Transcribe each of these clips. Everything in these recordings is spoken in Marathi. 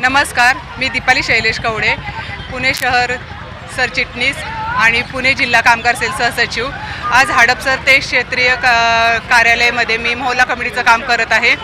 नमस्कार मी दीपाली शैलेश कवडे पुणे शहर सरचिटणीस आणि पुणे जिल्हा कामगार सेल सहसचिव. आज हडपसर ते क्षेत्रीय का कार्यालयामध्ये मी मोहल्ला कमिटीचं काम करत आहे.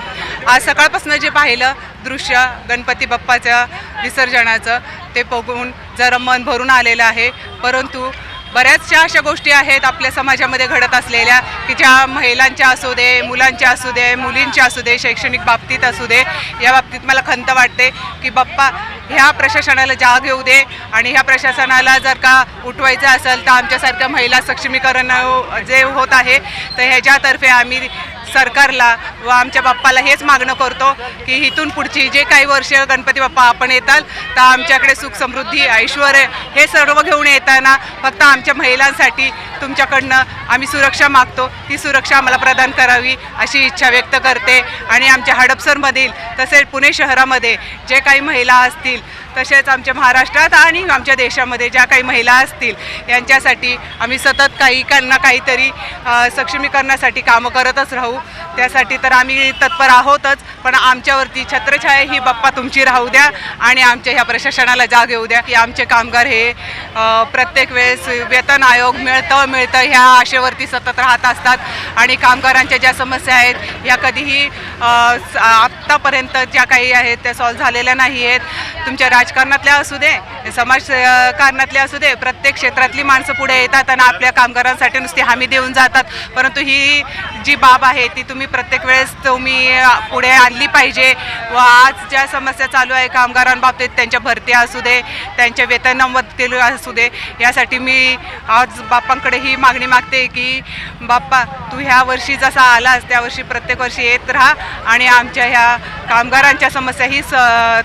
आज सकाळपासून जे पाहिलं दृश्य गणपती बाप्पाच्या विसर्जनाचं ते बघून जरा मन भरून आलेलं आहे. परंतु बऱ्याचशा अशा गोष्टी आहेत आपल्या समाजामध्ये घडत असलेल्या की ज्या महिलांच्या असू दे मुलांच्या असू दे मुलींच्या असू दे शैक्षणिक बाबतीत असू दे या बाबतीत मला खंत वाटते की बाप्पा ह्या प्रशासनाला जाग येऊ दे आणि ह्या प्रशासनाला जर का उठवायचं असेल तर आमच्यासारख्या महिला सक्षमीकरण जे होत आहे तर ह्याच्यातर्फे आम्ही सरकारला व आमच्या बाप्पाला हेच मागणं करतो की इथून पुढची जे काही वर्ष गणपती बाप्पा आपण येताल तर आमच्याकडे सुख समृद्धी ऐश्वर हे सर्व घेऊन येताना फक्त आमच्या महिलांसाठी तुमच्याकडनं आम्ही सुरक्षा मागतो. ती सुरक्षा आम्हाला प्रदान करावी अशी इच्छा व्यक्त करते. आणि आमच्या हडपसरमधील तसेच पुणे शहरामध्ये जे काही महिला असतील तसेच आमच्या महाराष्ट्रात आणि आमच्या देशामध्ये ज्या काही महिला असतील यांच्यासाठी आम्ही सतत काही त्यांना काहीतरी सक्षमीकरणासाठी कामं करतच राहू. त्यासाठी तर आम्ही तत्पर आहोतच पण आमच्यावरती छत्रछाया ही बाप्पा तुमची राहू द्या आणि आमच्या ह्या प्रशासनाला जाग येऊ द्या. की आमचे कामगार हे प्रत्येक वेळेस वेतन आयोग मिळतं मिळतं. ह्या आशेवरती सतत राहत असतात आणि कामगारांच्या ज्या समस्या आहेत ह्या कधीही आत्तापर्यंत ज्या काही आहेत त्या सॉल्व्ह झालेल्या नाही आहेत तुमच्या राजकारणातल्या असू दे समाज कारणातले असू दे प्रत्येक क्षेत्रातली माणसं पुढे येतात आणि आपल्या कामगारांसाठी नुसती हमी देऊन जातात. परंतु ही जी बाब आहे ती तुम्ही प्रत्येक वेळेस तुम्ही पुढे आणली पाहिजे. व आज ज्या समस्या चालू आहे कामगारांबाबतीत त्यांच्या भरती असू दे त्यांच्या वेतनाबद्दल असू दे यासाठी मी आज बाप्पांकडे ही मागणी मागते की बाप्पा तू ह्या वर्षी जसा आलास त्या वर्षी प्रत्येक वर्षी येत राहा आणि आमच्या ह्या कामगारांच्या समस्या ही स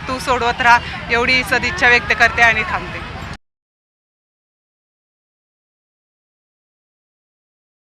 तू सोडवत राहा एवढी सदिच्छा व्यक्त करते आणि थांबते.